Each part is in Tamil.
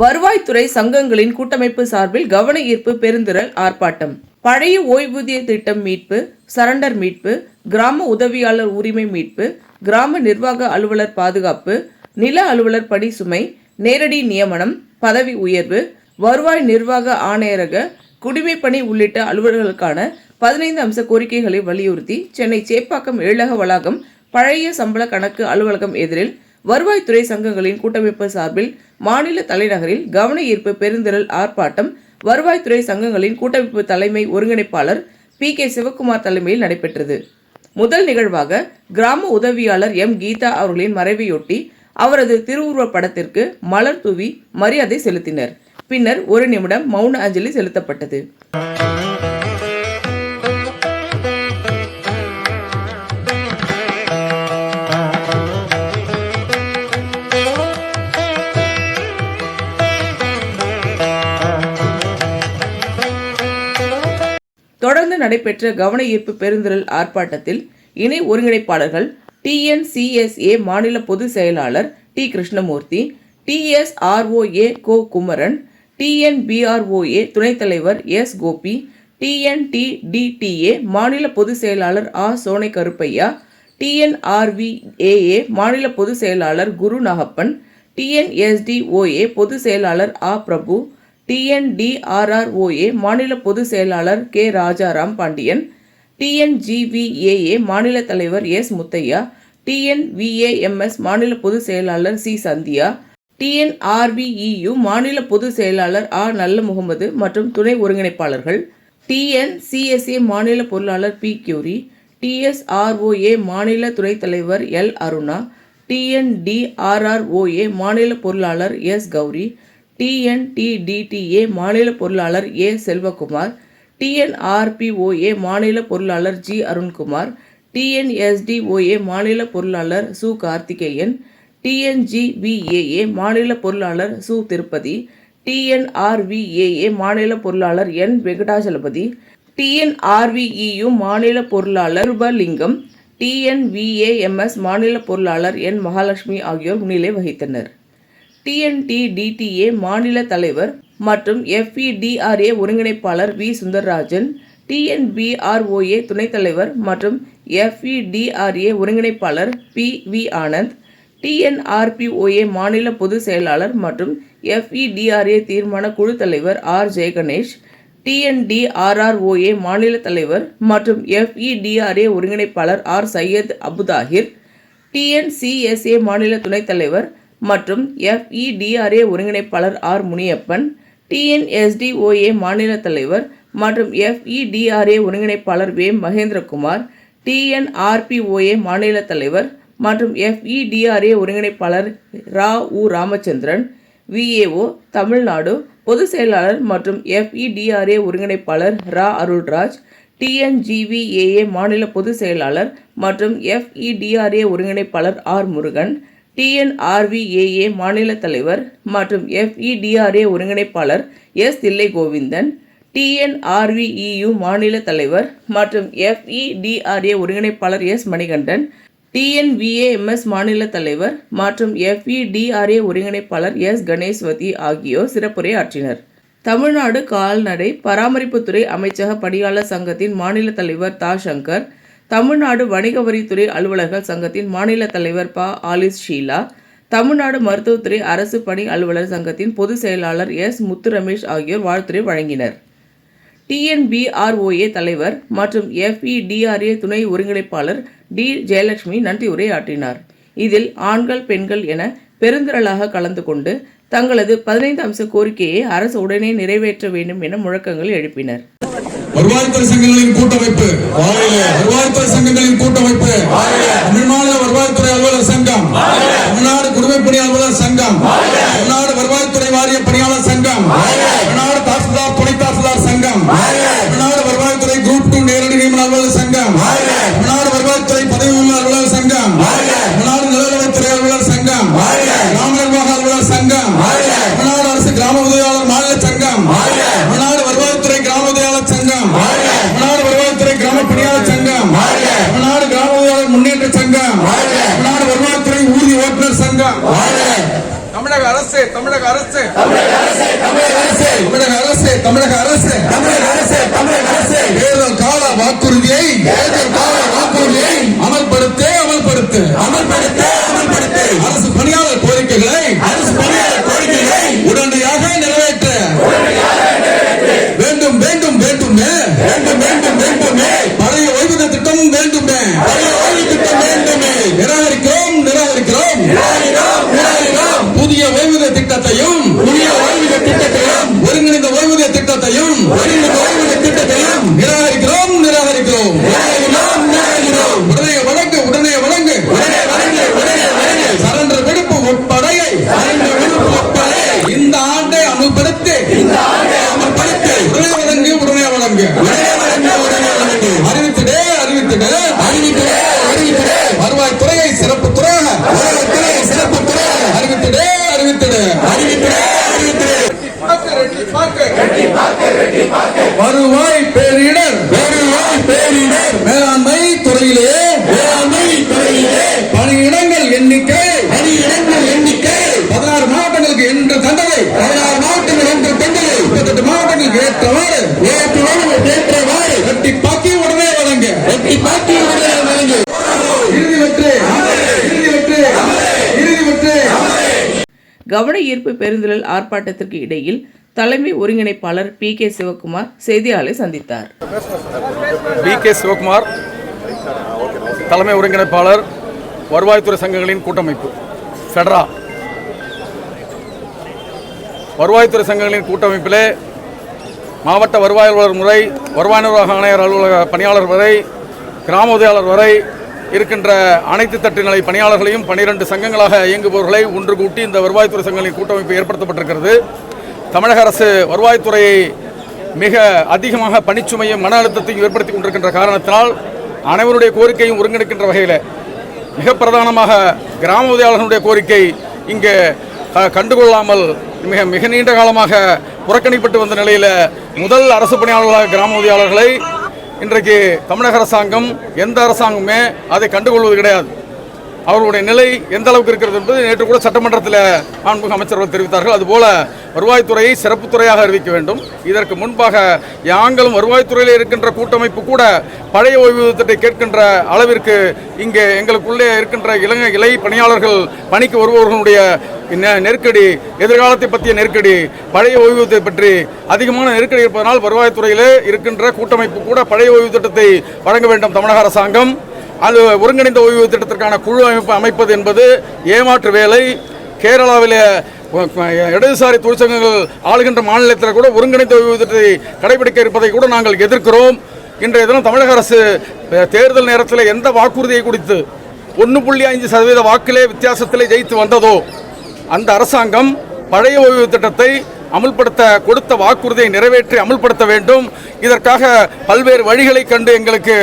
வருவாய்த்துறை சங்கங்களின் கூட்டமைப்பு சார்பில் கவன ஈர்ப்பு பெருந்திரள் ஆர்ப்பாட்டம். பழைய ஓய்வூதிய திட்டம் மீட்பு சரண்டர் மீட்பு கிராம உதவியாளர் உரிமை மீட்பு கிராம நிர்வாக அலுவலர் பாதுகாப்பு நில அலுவலர் பணி சுமை நேரடி நியமனம் பதவி உயர்வு வருவாய் நிர்வாக ஆணையரக குடிமைப்பணி உள்ளிட்ட அலுவலர்களுக்கான பதினைந்து அம்ச கோரிக்கைகளை வலியுறுத்தி சென்னை சேப்பாக்கம் எழிலக வளாகம் பழைய சம்பள கணக்கு அலுவலகம் எதிரில் வருவாய்த்துறை சங்கங்களின் கூட்டமைப்பு சார்பில் மாநில தலைநகரில் கவன ஈர்ப்பு பெருந்திரள் ஆர்ப்பாட்டம் வருவாய்த்துறை சங்கங்களின் கூட்டமைப்பு தலைமை ஒருங்கிணைப்பாளர் பி. கே. சிவக்குமார் தலைமையில் நடைபெற்றது. முதல் நிகழ்வாக கிராம உதவியாளர் எம். கீதா அவர்களின் மறைவையொட்டி அவரது திருவுருவப் படத்திற்கு மலர் தூவி மரியாதை செலுத்தினர். பின்னர் ஒரு நிமிடம் மௌன அஞ்சலி செலுத்தப்பட்டது. தொடர்ந்து நடைபெற்ற கவன ஈர்ப்பு பெருந்திரள் ஆர்ப்பாட்டத்தில் இணை ஒருங்கிணைப்பாளர்கள் டிஎன்சிஎஸ்ஏ மாநில பொதுச் செயலாளர் T Krishnamurthy TSROA Ko Kumaran TNPROA துணைத் தலைவர் எஸ் கோபி டிஎன்டிடிடிஏ மாநில பொதுச் செயலாளர் ஆ சோனை கருப்பையா டிஎன்ஆர்விஏஏ மாநில பொதுச் செயலாளர் குரு நாகப்பன் டிஎன்எஸ்டிஓஏ பொதுச் செயலாளர் ஆ பிரபு டிஎன்டிஆர்ஆர்ஓஏ மாநில பொதுச் செயலாளர் கே. ராஜாராம் பாண்டியன் டிஎன்ஜிவிஏஏ மாநில தலைவர் எஸ். முத்தையா டிஎன்விஏஎம்எஸ் மாநில பொதுச் செயலாளர் சி. சந்தியா டிஎன்ஆர்பிஇயு மாநில பொதுச் செயலாளர் ஆர் நல்ல முகமது மற்றும் துணை ஒருங்கிணைப்பாளர்கள் டிஎன்சிஎஸ்ஏ மாநில பொருளாளர் பி. கியூரி டிஎஸ்ஆர்ஓஏ மாநில துணைத் தலைவர் எல். அருணா டிஎன்டிஆர்ஆர்ஓஏ மாநில பொருளாளர் எஸ். கௌரி டிஎன்டிடிடிஏ மாநில பொருளாளர் ஏ செல்வகுமார். டிஎன்ஆர்பிஓஏ மாநில பொருளாளர் ஜி அருண்குமார். டிஎன்எஸ்டிஓஏ மாநில பொருளாளர் சு கார்த்திகேயன். டிஎன்ஜிபிஏஏ மாநில பொருளாளர் சு திருப்பதி. டிஎன்ஆர்விஏஏ மாநில பொருளாளர் என் வெங்கடாசலபதி. டிஎன்ஆர்விஇயு மாநில பொருளாளர் ரூபலிங்கம் டிஎன்விஏஎம்எஸ் மாநில பொருளாளர் என் மகாலட்சுமி ஆகியோர் முன்னிலை வகித்தனர். டிஎன்டிடிடிஏ மாநில தலைவர் மற்றும் எஃப்இடிஆர்ஏ ஒருங்கிணைப்பாளர் வி. சுந்தர்ராஜன் டிஎன்பிஆர்ஓஏ துணைத் தலைவர் மற்றும் எஃப்இடிஆர்ஏ ஒருங்கிணைப்பாளர் பி. வி. ஆனந்த் டிஎன்ஆர்பிஓஏ மாநில பொதுச் செயலாளர் மற்றும் எஃப்இடிஆர்ஏ தீர்மான குழு தலைவர் ஆர். ஜெயகணேஷ் டிஎன்டிஆர்ஆர்ஓஏ மாநில தலைவர் மற்றும் எஃப்இடிஆர்ஏ ஒருங்கிணைப்பாளர் ஆர். சையத் அபுதாஹிர் டிஎன்சிஎஸ்ஏ மாநில துணைத் தலைவர் மற்றும் எஃப்இடிஆர்ஏ ஒருங்கிணைப்பாளர் ஆர் முனியப்பன் டிஎன்எஸ்டிஓஏ மாநில தலைவர் மற்றும் எஃப்இடிஆர்ஏ ஒருங்கிணைப்பாளர் வே மகேந்திரகுமார் டிஎன்ஆர்பிஓஏ மாநில தலைவர் மற்றும் எஃப்இடிஆர்ஏ ஒருங்கிணைப்பாளர் ரா உ ராமச்சந்திரன் விஏஓ தமிழ்நாடு பொதுச் செயலாளர் மற்றும் எஃப்இடிஆர்ஏ ஒருங்கிணைப்பாளர் ரா அருள்ராஜ் டிஎன்ஜிவிஏஏ மாநில பொதுச் செயலாளர் மற்றும் எஃப்இடிஆர்ஏ ஒருங்கிணைப்பாளர் ஆர் முருகன் டிஎன்ஆர்விஏஏ மாநில தலைவர் மற்றும் எஃப்இடிஆர்ஏ ஒருங்கிணைப்பாளர் எஸ் தில்லை கோவிந்தன் டிஎன்ஆர்விஇயு மாநில தலைவர் மற்றும் எஃப்இடிஆர்ஏ ஒருங்கிணைப்பாளர் எஸ் மணிகண்டன் டிஎன்விஏஎம்எஸ் மாநில தலைவர் மற்றும் எஃப்இடிஆர்ஏ ஒருங்கிணைப்பாளர் எஸ் கணேஸ்வதி ஆகியோர் சிறப்புரை ஆற்றினர் தமிழ்நாடு கால்நடை பராமரிப்புத்துறை அமைச்சக பணியாளர் சங்கத்தின் மாநில தலைவர் தா. சங்கர் தமிழ்நாடு வணிக வரித்துறை அலுவலர்கள் சங்கத்தின் மாநில தலைவர் ப. ஆலிஸ் ஷீலா தமிழ்நாடு மருத்துவத்துறை அரசு பணி அலுவலர் சங்கத்தின் பொதுச் செயலாளர் எஸ். முத்து ரமேஷ் ஆகியோர் வாழ்த்துரை வழங்கினர். டிஎன்பிஆர்ஓஏ தலைவர் மற்றும் எஃப்இடிஆர்ஏ துணை ஒருங்கிணைப்பாளர் டி. ஜெயலட்சுமி நன்றி உரையாற்றினார். இதில் ஆண்கள் பெண்கள் என பெருந்திரளாக கலந்து கொண்டு தங்களது பதினைந்து அம்ச கோரிக்கையை அரசு உடனே நிறைவேற்ற வேண்டும் என முழக்கங்கள் எழுப்பினர். வருவாய்த்துறை சங்கங்களின் கூட்டமைப்பு. வருவாய்த்துறை சங்கங்களின் கூட்டமைப்பு. தமிழ் மாநில வருவாய்த்துறை அலுவலர் சங்கம். தமிழ்நாடு குடிமைப்பணி அலுவலர் சங்கம். தமிழ்நாடு வருவாய்த்துறை வாரிய பணியாளர் சங்கம். தமிழ்நாடு தாசில்தார் துணை தாசில்தார் சங்கம். தமிழக அரசு தமிழக அரசு தமிழக அரசு. தேர்தல் கால வாக்குறுதியை தேர்தல் கால வருவாய் பேரிடர். கவன ஈர்ப்பு பெருந்திரள் ஆர்ப்பாட்டத்திற்கு இடையில் தலைமை ஒருங்கிணைப்பாளர் பி கே சிவகுமார் செய்தியாளரை சந்தித்தார். பி கே சிவகுமார் தலைமை ஒருங்கிணைப்பாளர் வருவாய்த்துறை சங்கங்களின் கூட்டமைப்பு ஃபெடரா வருவாய்த்துறை சங்கங்களின் கூட்டமைப்பிலே மாவட்ட வருவாய் அலுவலர் முறை வருவாய் நிர்வாக ஆணையர் அலுவலக பணியாளர் வரை கிராம உதவியாளர் வரை இருக்கின்ற அனைத்து தட்டுநிலை பணியாளர்களையும் பனிரெண்டு சங்கங்களாக இயங்குபவர்களை ஒன்று கூட்டி இந்த வருவாய்த்துறை சங்கங்களின் கூட்டமைப்பு ஏற்படுத்தப்பட்டிருக்கிறது. தமிழக அரசு வருவாய்த்துறையை மிக அதிகமாக பணிச்சுமையும் மன அழுத்தத்தையும் ஏற்படுத்தி கொண்டிருக்கின்ற காரணத்தினால் அனைவருடைய கோரிக்கையும் ஒருங்கிணைக்கின்ற வகையில் மிக பிரதானமாக கிராம உதவியாளர்களுடைய கோரிக்கை இங்கே கண்டுகொள்ளாமல் மிக மிக நீண்ட காலமாக புறக்கணிப்பட்டு வந்த நிலையில் முதல் அரசு பணியாளர்களாக கிராம உதவியாளர்களை இன்றைக்கு தமிழக அரசாங்கம் எந்த அரசாங்கமே அதை கண்டுகொள்வது கிடையாது. அவர்களுடைய நிலை எந்த அளவுக்கு இருக்கிறது என்பது நேற்று கூட சட்டமன்றத்தில் மாண்புமிகு அமைச்சர்கள் தெரிவித்தார்கள். அதுபோல வருவாய்த்துறையை சிறப்பு துறையாக அறிவிக்க வேண்டும். இதற்கு முன்பாக யாங்களும் வருவாய்த்துறையில் இருக்கின்ற கூட்டமைப்பு கூட பழைய ஓய்வூதியத்தை கேட்கின்ற அளவிற்கு இங்கே எங்களுக்குள்ளே இருக்கின்ற இளங்க இலை பணியாளர்கள் பணிக்கு வருபவர்களுடைய நெருக்கடி எதிர்காலத்தை பற்றிய நெருக்கடி பழைய ஓய்வூதியத்தை பற்றி அதிகமான நெருக்கடி இருப்பதனால் வருவாய்த்துறையிலே இருக்கின்ற கூட்டமைப்பு கூட பழைய ஓய்வு திட்டத்தை வழங்க வேண்டும் தமிழக அரசாங்கம். அது ஒருங்கிணைந்த ஓய்வு திட்டத்திற்கான குழு அமைப்பு அமைப்பது என்பது ஏமாற்று வேலை. கேரளாவில் இடதுசாரி தொழிற்சங்கங்கள் ஆளுகின்ற மாநிலத்தில் கூட ஒருங்கிணைந்த ஓய்வு திட்டத்தை கடைபிடிக்க இருப்பதை கூட நாங்கள் எதிர்க்கிறோம். இன்றைய தினம் தமிழக அரசு தேர்தல் நேரத்தில் எந்த வாக்குறுதியை குறித்து ஒன்று புள்ளி ஐந்து சதவீத வாக்கிலே வித்தியாசத்திலே ஜெயித்து வந்ததோ அந்த அரசாங்கம் பழைய ஓய்வு திட்டத்தை அமுல்படுத்த கொடுத்த வாக்குறுதியை நிறைவேற்றி அமல்படுத்த வேண்டும். இதற்காக பல்வேறு வழிகளை கண்டு எங்களுக்கு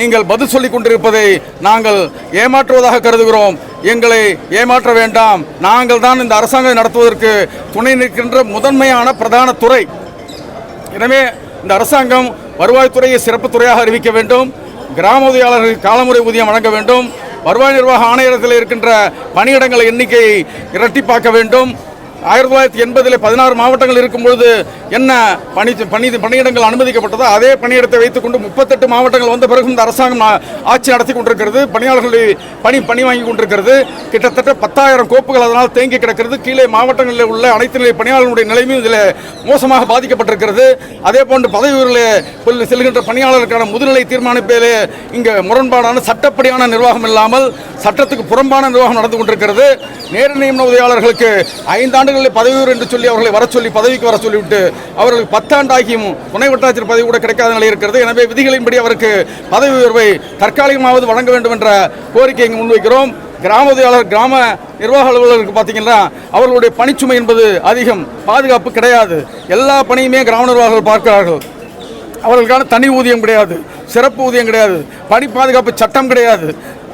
நீங்கள் பதில் சொல்லிக் கொண்டிருப்பதை நாங்கள் ஏமாற்றுவதாக கருதுகிறோம். எங்களை ஏமாற்ற வேண்டாம். நாங்கள் தான் இந்த அரசாங்கம் நடத்துவதற்கு துணை நிற்கின்ற முதன்மையான பிரதான துறை. எனவே இந்த அரசாங்கம் வருவாய்த்துறையை சிறப்பு துறையாக அறிவிக்க வேண்டும். கிராம உதவியாளர்கள் காலமுறை ஊதியம் வழங்க வேண்டும். வருவாய் நிர்வாக ஆணையரத்தில் இருக்கின்ற பணியிடங்கள் எண்ணிக்கையை இரட்டிப்பாக்க வேண்டும். ஆயிரத்தி தொள்ளாயிரத்தி எண்பதில் பதினாறு மாவட்டங்கள் இருக்கும்பொழுது என்ன பணி பணி பணியிடங்கள் அனுமதிக்கப்பட்டதோ அதே பணியிடத்தை வைத்துக்கொண்டு முப்பத்தெட்டு மாவட்டங்கள் வந்த பிறகு இந்த அரசாங்கம் ஆட்சி நடத்தி கொண்டிருக்கிறது. பணியாளர்களை பணி பணி வாங்கி கொண்டிருக்கிறது. கிட்டத்தட்ட பத்தாயிரம் கோப்புகள் அதனால் தேங்கி கிடக்கிறது. கீழே மாவட்டங்களில் உள்ள அனைத்து நிலை பணியாளர்களுடைய நிலைமையும் இதில் மோசமாக பாதிக்கப்பட்டிருக்கிறது. அதே போன்று பதவி உயர்வில் செல்கின்ற பணியாளருக்கான முதுநிலை தீர்மானிப்பதிலே இங்கே முரண்பாடான சட்டப்படியான நிர்வாகம் இல்லாமல் சட்டத்துக்கு புறம்பான நிர்வாகம் நடந்து கொண்டிருக்கிறது. நேர நியமன உதவியாளர்களுக்கு ஐந்தாண்டு பதவி பதவியூர் என்று சொல்லி அவர்களை வர சொல்லி பதவிக்கு வர சொல்லிவிட்டு அவர்களுக்கு பத்தாண்டாகியும் துணை வட்டாட்சியர் பதவி கூட கிடைக்காத நிலை இருக்கிறது. எனவே விதிகளின்படி அவருக்கு பதவி உயர்வை தற்காலிகமாவது வழங்க வேண்டும் என்ற கோரிக்கையை இங்கு முன்வைக்கிறோம். கிராம உதவியாளர் கிராம நிர்வாக அலுவலர்களுக்கு பார்த்தீங்கன்னா அவர்களுடைய பணிச்சுமை என்பது அதிகம் பாதுகாப்பு கிடையாது. எல்லா பணியுமே கிராம நிர்வாகர்கள் பார்க்கிறார்கள். அவர்களுக்கான தனி ஊதியம் கிடையாது சிறப்பு ஊதியம் கிடையாது பணி பாதுகாப்பு சட்டம் கிடையாது.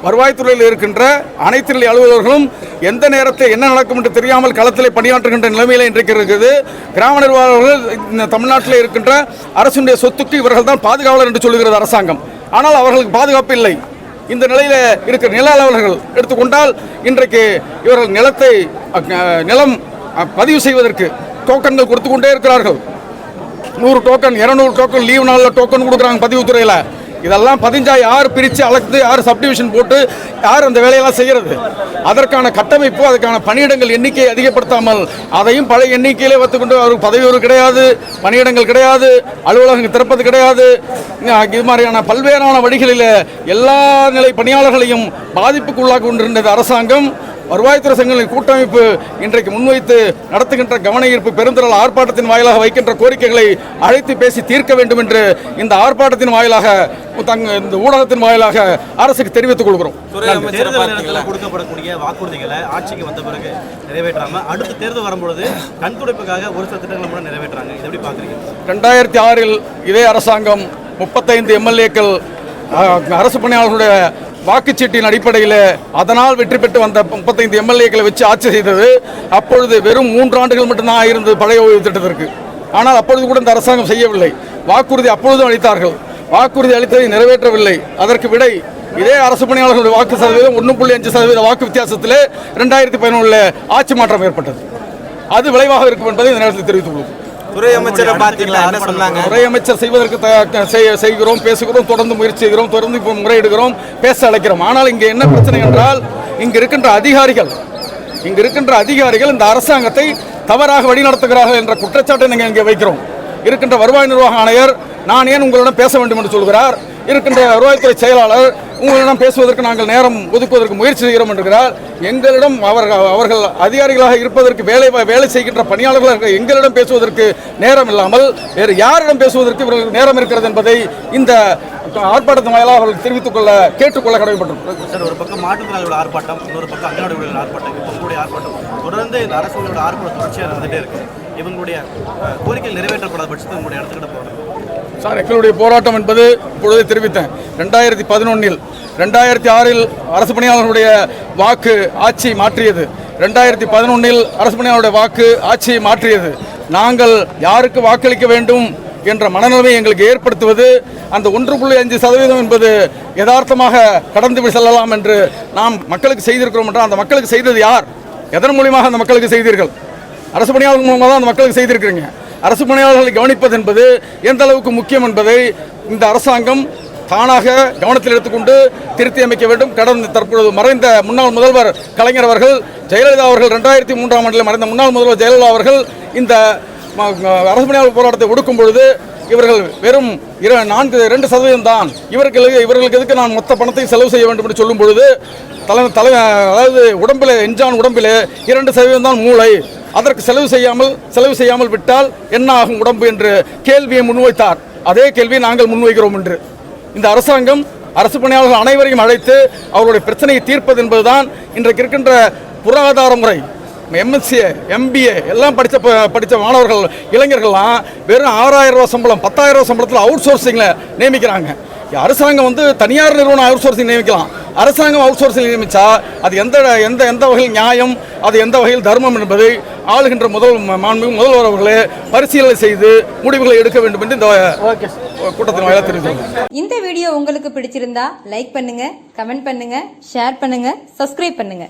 வருவாய்த்துறையில் இருக்கின்ற அனைத்து நிலை அலுவலர்களும் எந்த நேரத்தில் என்ன நடக்கும் என்று தெரியாமல் களத்தில் பணியாற்றுகின்ற நிலைமையில் இன்றைக்கு இருக்குது. கிராம நிர்வாகர்கள் இந்த தமிழ்நாட்டில் இருக்கின்ற அரசுடைய சொத்துக்கு இவர்கள் தான் பாதுகாவலர் என்று சொல்லுகிறது அரசாங்கம். ஆனால் அவர்களுக்கு பாதுகாப்பு இல்லை. இந்த நிலையில் இருக்கிற நில அலுவலர்கள் எடுத்துக்கொண்டால் இன்றைக்கு இவர்கள் நிலத்தை நிலம் பதிவு செய்வதற்கு டோக்கன்கள் கொடுத்து கொண்டே இருக்கிறார்கள். நூறு டோக்கன் இரநூறு டோக்கன் லீவ் நாளில் டோக்கன் கொடுக்குறாங்க பதிவுத்துறையில். இதெல்லாம் பதிஞ்சா யார் பிரித்து அளந்து யார் சப்டிவிஷன் போட்டு யார் அந்த வேலையெல்லாம் செய்கிறது அதற்கான கட்டமைப்பு அதுக்கான பணியிடங்கள் எண்ணிக்கையை அதிகப்படுத்தாமல் அதையும் பழைய எண்ணிக்கையிலே வைத்துக்கொண்டு அவருக்கு பதவி ஒரு கிடையாது பணியிடங்கள் கிடையாது அலுவலகங்கள் திறப்பது கிடையாது. இது மாதிரியான பல்வேறான வழிகளில் எல்லா நிலை பணியாளர்களையும் பாதிப்புக்கு உள்ளாக கொண்டிருந்தது அரசாங்கம். வருவாய்த்துறை சங்கங்களின் கூட்டமைப்பு இன்றைக்கு முன்வைத்து நடத்துகின்ற கவன ஈர்ப்பு பெருந்திரள் ஆர்ப்பாட்டத்தின் வாயிலாக வைக்கின்ற கோரிக்கைகளை அழைத்து பேசி தீர்க்க வேண்டும் என்று இந்த ஆர்ப்பாட்டத்தின் வாயிலாக தங்க இந்த ஊடகத்தின் வாயிலாக அரசுக்கு தெரிவித்துக் கொள்கிறோம். கொடுக்கப்படக்கூடிய வாக்குறுதிகளை ஆட்சிக்கு வந்த பிறகு நிறைவேற்றாம அடுத்த தேர்தல் வரும்பொழுது கண்துடைப்புக்காக ஒரு சில திட்டங்களை கூட நிறைவேற்றாங்க. இது எப்படி பாக்குறீங்க ரெண்டாயிரத்தி ஆறில் இதே அரசாங்கம் முப்பத்தைந்து எம்எல்ஏக்கள் அரசு பணியாளர்களுடைய வாக்குச்சீட்டின் அடிப்படையில் அதனால் வெற்றி பெற்று வந்த முப்பத்தைந்து எம்எல்ஏக்களை வச்சு ஆட்சி செய்தது அப்பொழுது வெறும் மூன்று ஆண்டுகள் மட்டும்தான் இருந்தது பழைய ஓய்வு திட்டத்திற்கு. ஆனால் அப்பொழுது கூட இந்த அரசாங்கம் செய்யவில்லை. வாக்குறுதி அப்பொழுதும் அளித்தார்கள். வாக்குறுதி அளித்ததை நிறைவேற்றவில்லை. அதற்கு விடை இதே அரசு பணியாளர்களுடைய வாக்கு சதவீதம் ஒன்று புள்ளி அஞ்சு சதவீத வாக்கு வித்தியாசத்தில் ரெண்டாயிரத்தி பதினொன்றில் ஆட்சி மாற்றம் ஏற்பட்டது. அது விளைவாக இருக்கும் என்பதை இந்த நேரத்தில் தெரிவித்துக் கொள்வோம். துறை அமைச்சரை பார்த்தீங்களா? என்ன சொன்னாங்க? துறை அமைச்சர் செய்வதற்கு செய்கிறோம் பேசுகிறோம் தொடர்ந்து முயற்சி செய்கிறோம் தொடர்ந்து இப்போ முறையிடுகிறோம் பேச அழைக்கிறோம். ஆனால் இங்கே என்ன பிரச்சனை என்றால் இங்கு இருக்கின்ற அதிகாரிகள் இங்கு இருக்கின்ற அதிகாரிகள் இந்த அரசாங்கத்தை தவறாக வழிநடத்துகிறார்கள் என்ற குற்றச்சாட்டை நீங்கள் இங்கே வைக்கிறோம். இருக்கின்ற வருவாய் நிர்வாக ஆணையர் நான் ஏன் உங்களிடம் பேச வேண்டும் என்று சொல்கிறார்? இருக்கின்ற வருவாய்த்துறை செயலாளர் உங்களிடம் பேசுவதற்கு நாங்கள் நேரம் ஒதுக்குவதற்கு முயற்சி செய்கிறோம் என்கிறார் எங்களிடம் அவர்கள் அவர்கள் அதிகாரிகளாக இருப்பதற்கு வேலை வேலை செய்கின்ற பணியாளர்களாக எங்களிடம் பேசுவதற்கு நேரம் இல்லாமல் வேறு யாரிடம் பேசுவதற்கு இவர்களுக்கு நேரம் இருக்கிறது என்பதை இந்த ஆர்ப்பாட்டத்தின் வாயிலாக அவர்கள் தெரிவித்துக் கொள்ள கேட்டுக்கொள்ள கடமைப்பட்டிருக்கும் சார் ஒரு பக்கம் மாற்றுத்திறனாளிகளோட ஆர்ப்பாட்டம் இன்னொரு பக்கம் அங்கன்வாடிகளோட ஆர்ப்பாட்டம் இப்போ ஆர்ப்பாட்டம். தொடர்ந்து இந்த அரசுகளோட ஆர்ப்பாட்டம் தொடர்ச்சியாக நடந்துகிட்டே இருக்கு. இவங்களுடைய கோரிக்கை நிறைவேற்றப்படாத பட்சத்தில் உங்களுடைய இடத்துக்கிட்ட போகிறாங்க சார் எங்களுடைய போராட்டம் என்பது இப்பொழுதே தெரிவித்தேன். ரெண்டாயிரத்தி பதினொன்னில் ரெண்டாயிரத்தி ஆறில் அரசு பணியாளர்களுடைய வாக்கு ஆட்சி மாற்றியது. ரெண்டாயிரத்தி பதினொன்னில் அரசு பணியாளருடைய வாக்கு ஆட்சியை மாற்றியது. நாங்கள் யாருக்கு வாக்களிக்க வேண்டும் என்ற மனநிலைமை எங்களுக்கு ஏற்படுத்துவது அந்த ஒன்று புள்ளி அஞ்சு சதவீதம் என்பது யதார்த்தமாக கடந்து செல்லலாம் என்று நாம் மக்களுக்கு செய்திருக்கிறோம் என்றால் அந்த மக்களுக்கு செய்தது யார்? எதன் மூலியமாக அந்த மக்களுக்கு செய்தீர்கள்? அரசு பணியாளர்கள் மூலமாக தான் அந்த மக்களுக்கு செய்திருக்கிறீங்க. அரசு பணியாளர்களை கவனிப்பது என்பது எந்த அளவுக்கு முக்கியம் என்பதை இந்த அரசாங்கம் தானாக கவனத்தில் எடுத்துக்கொண்டு திருத்தி அமைக்க வேண்டும். கடந்த தற்பொழுது மறைந்த முன்னாள் முதல்வர் கலைஞர் அவர்கள் ஜெயலலிதா அவர்கள் ரெண்டாயிரத்தி மூன்றாம் ஆண்டில் மறைந்த முன்னாள் முதல்வர் ஜெயலலிதா அவர்கள் இந்த ம- அரசு பணியாளர் போராட்டத்தை ஒடுக்கும் பொழுது இவர்கள் வெறும் இர நான்கு ரெண்டு சதவீதம் தான். இவர்களுக்கு இவர்களுக்கு எதுக்கு நான் மொத்த பணத்தை செலவு செய்ய வேண்டும் என்று சொல்லும் பொழுது தலை தலை அதாவது உடம்பில் எஞ்சான் உடம்பில் இரண்டு சதவீதம் தான் மூளை. அதற்கு செலவு செய்யாமல் செலவு செய்யாமல் விட்டால் என்ன ஆகும் உடம்பு என்று கேள்வியை முன்வைத்தார். அதே கேள்வியை நாங்கள் முன்வைக்கிறோம் என்று. இந்த அரசாங்கம் அரசு பணியாளர்கள் அனைவரையும் அழைத்து அவருடைய பிரச்சனையை தீர்ப்பது என்பதுதான் இன்றைக்கு இருக்கின்ற பொருளாதார முறை. எம்எஸ்சிஏ எம்பிஏ எல்லாம் படித்த ப- படித்த மாணவர்கள் இளைஞர்கள்லாம் வெறும் ஆறாயிரம் ரூபா சம்பளம் பத்தாயிரம் ரூபா சம்பளத்தில் அவுட் சோர்சிங்கில் நியமிக்கிறாங்க. அரசாங்கம் வந்து தனியார் நிறுவனம் அவுட் சோர்சிங் நியமிக்கலாம். அரசாங்கம் அவுட் சோர்சிங் நியமித்தா அது எந்த எந்த எந்த வகையில் நியாயம் அது எந்த வகையில் தர்மம் என்பதை ஆளுகின்ற முதல் மாண்பு முதல்வர் அவர்களே பரிசீலனை செய்து முடிவுகளை எடுக்க வேண்டும் என்று இந்த கூட்டத்தின் வாயிலாக தெரிவித்துள்ளோம் இந்த வீடியோ உங்களுக்கு பிடிச்சிருந்தா லைக் பண்ணுங்க கமெண்ட் பண்ணுங்க ஷேர் பண்ணுங்க சப்ஸ்கிரைப் பண்ணுங்க.